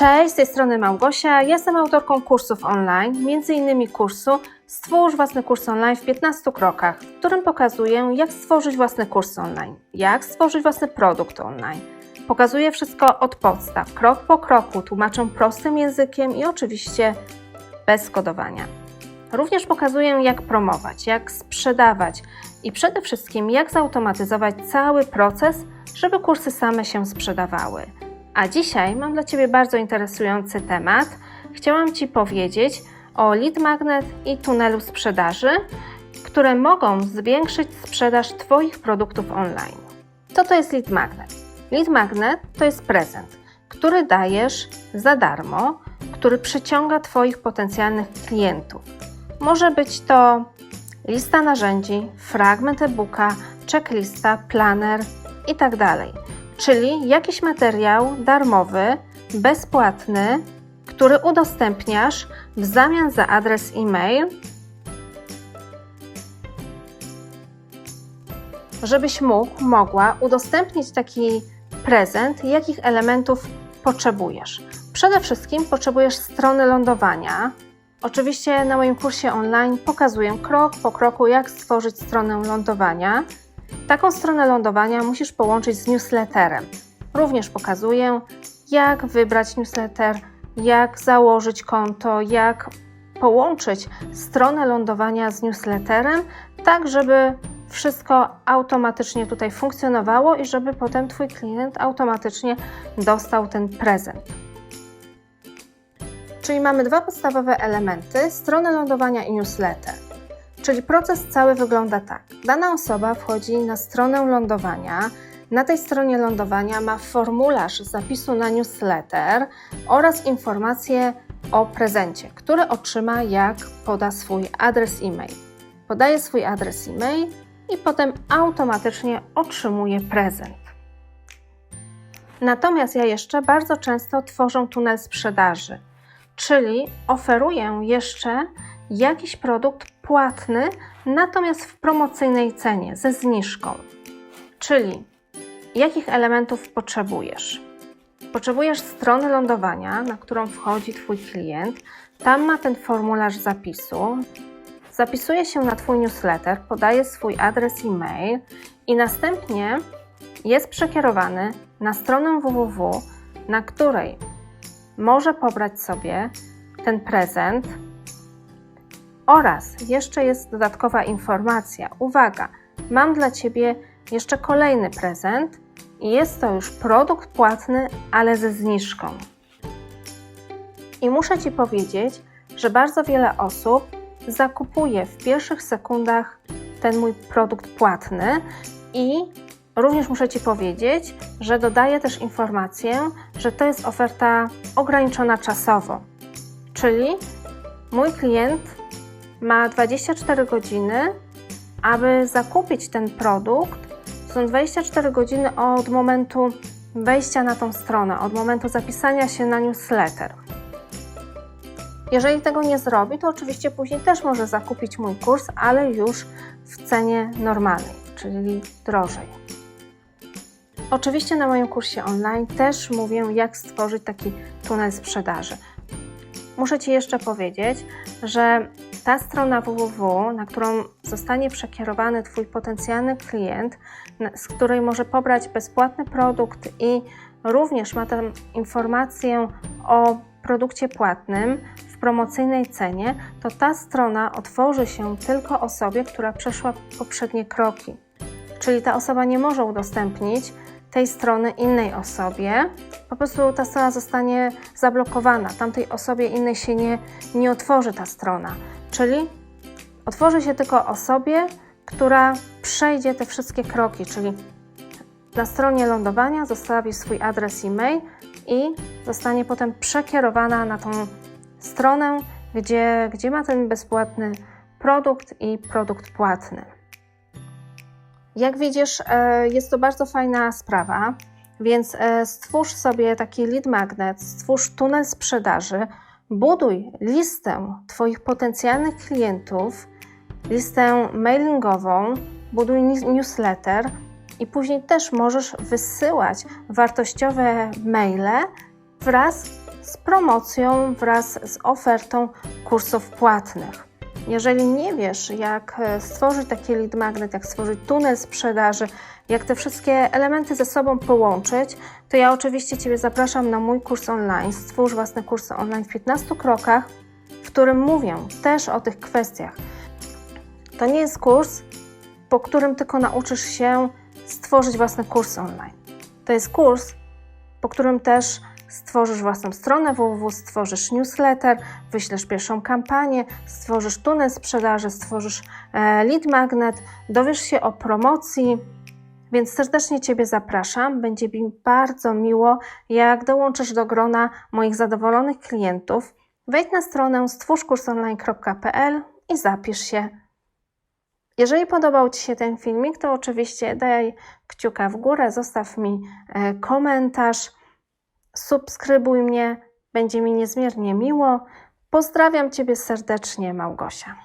Cześć, z tej strony Małgosia. Jestem autorką kursów online, innymi kursu Stwórz własny kurs online w 15 krokach, w którym pokazuję, jak stworzyć własny kurs online, jak stworzyć własny produkt online. Pokazuję wszystko od podstaw, krok po kroku, tłumaczę prostym językiem i oczywiście bez kodowania. Również pokazuję, jak promować, jak sprzedawać i przede wszystkim, jak zautomatyzować cały proces, żeby kursy same się sprzedawały. A dzisiaj mam dla Ciebie bardzo interesujący temat. Chciałam Ci powiedzieć o lead magnet i tunelu sprzedaży, które mogą zwiększyć sprzedaż Twoich produktów online. Co to jest lead magnet? Lead magnet to jest prezent, który dajesz za darmo, który przyciąga Twoich potencjalnych klientów. Może być to lista narzędzi, fragment e-booka, checklista, planer itd. Czyli jakiś materiał darmowy, bezpłatny, który udostępniasz w zamian za adres e-mail, żebyś mógł, mogła udostępnić taki prezent, jakich elementów potrzebujesz. Przede wszystkim potrzebujesz strony lądowania. Oczywiście na moim kursie online pokazuję krok po kroku, jak stworzyć stronę lądowania. Taką stronę lądowania musisz połączyć z newsletterem. Również pokazuję, jak wybrać newsletter, jak założyć konto, jak połączyć stronę lądowania z newsletterem, tak żeby wszystko automatycznie tutaj funkcjonowało i żeby potem Twój klient automatycznie dostał ten prezent. Czyli mamy dwa podstawowe elementy: stronę lądowania i newsletter. Czyli proces cały wygląda tak. Dana osoba wchodzi na stronę lądowania. Na tej stronie lądowania ma formularz zapisu na newsletter oraz informacje o prezencie, który otrzyma jak poda swój adres e-mail. Podaje swój adres e-mail i potem automatycznie otrzymuje prezent. Natomiast ja jeszcze bardzo często tworzę tunel sprzedaży, czyli oferuję jeszcze jakiś produkt płatny, natomiast w promocyjnej cenie, ze zniżką. Czyli jakich elementów potrzebujesz? Potrzebujesz strony lądowania, na którą wchodzi Twój klient. Tam ma ten formularz zapisu. Zapisuje się na Twój newsletter, podaje swój adres e-mail i następnie jest przekierowany na stronę www, na której może pobrać sobie ten prezent oraz jeszcze jest dodatkowa informacja. Uwaga, mam dla Ciebie jeszcze kolejny prezent i jest to już produkt płatny, ale ze zniżką. I muszę Ci powiedzieć, że bardzo wiele osób zakupuje w pierwszych sekundach ten mój produkt płatny i również muszę Ci powiedzieć, że dodaję też informację, że to jest oferta ograniczona czasowo. Czyli mój klient ma 24 godziny, aby zakupić ten produkt. Są 24 godziny od momentu wejścia na tą stronę, od momentu zapisania się na newsletter. Jeżeli tego nie zrobi, to oczywiście później też może zakupić mój kurs, ale już w cenie normalnej, czyli drożej. Oczywiście na moim kursie online też mówię, jak stworzyć taki tunel sprzedaży. Muszę Ci jeszcze powiedzieć, że ta strona www, na którą zostanie przekierowany Twój potencjalny klient, z której może pobrać bezpłatny produkt i również ma tam informację o produkcie płatnym w promocyjnej cenie, to ta strona otworzy się tylko osobie, która przeszła poprzednie kroki. Czyli ta osoba nie może udostępnić tej strony innej osobie, po prostu ta strona zostanie zablokowana. Tamtej osobie innej się nie, nie otworzy ta strona. Czyli otworzy się tylko osobie, która przejdzie te wszystkie kroki, czyli na stronie lądowania zostawi swój adres e-mail i zostanie potem przekierowana na tą stronę, gdzie, gdzie ma ten bezpłatny produkt i produkt płatny. Jak widzisz, e, jest to bardzo fajna sprawa, więc e, stwórz sobie taki lead magnet, stwórz tunel sprzedaży, buduj listę Twoich potencjalnych klientów, listę mailingową, buduj newsletter i później też możesz wysyłać wartościowe maile wraz z promocją wraz z ofertą kursów płatnych. Jeżeli nie wiesz, jak e, stworzyć taki lead magnet, jak stworzyć tunel sprzedaży, jak te wszystkie elementy ze sobą połączyć, to ja oczywiście Ciebie zapraszam na mój kurs online. Stwórz własne kursy online w 15 krokach, w którym mówię też o tych kwestiach. To nie jest kurs, po którym tylko nauczysz się stworzyć własny kurs online. To jest kurs, po którym też stworzysz własną stronę www, stworzysz newsletter, wyślesz pierwszą kampanię, stworzysz tunel sprzedaży, stworzysz e, lead magnet, dowiesz się o promocji, więc serdecznie Ciebie zapraszam. Będzie mi bardzo miło, jak dołączysz do grona moich zadowolonych klientów. Wejdź na stronę stwórzkursonline.pl i zapisz się. Jeżeli podobał Ci się ten filmik, to oczywiście daj kciuka w górę, zostaw mi e, komentarz, subskrybuj mnie, będzie mi niezmiernie miło. Pozdrawiam Ciebie serdecznie, Małgosia.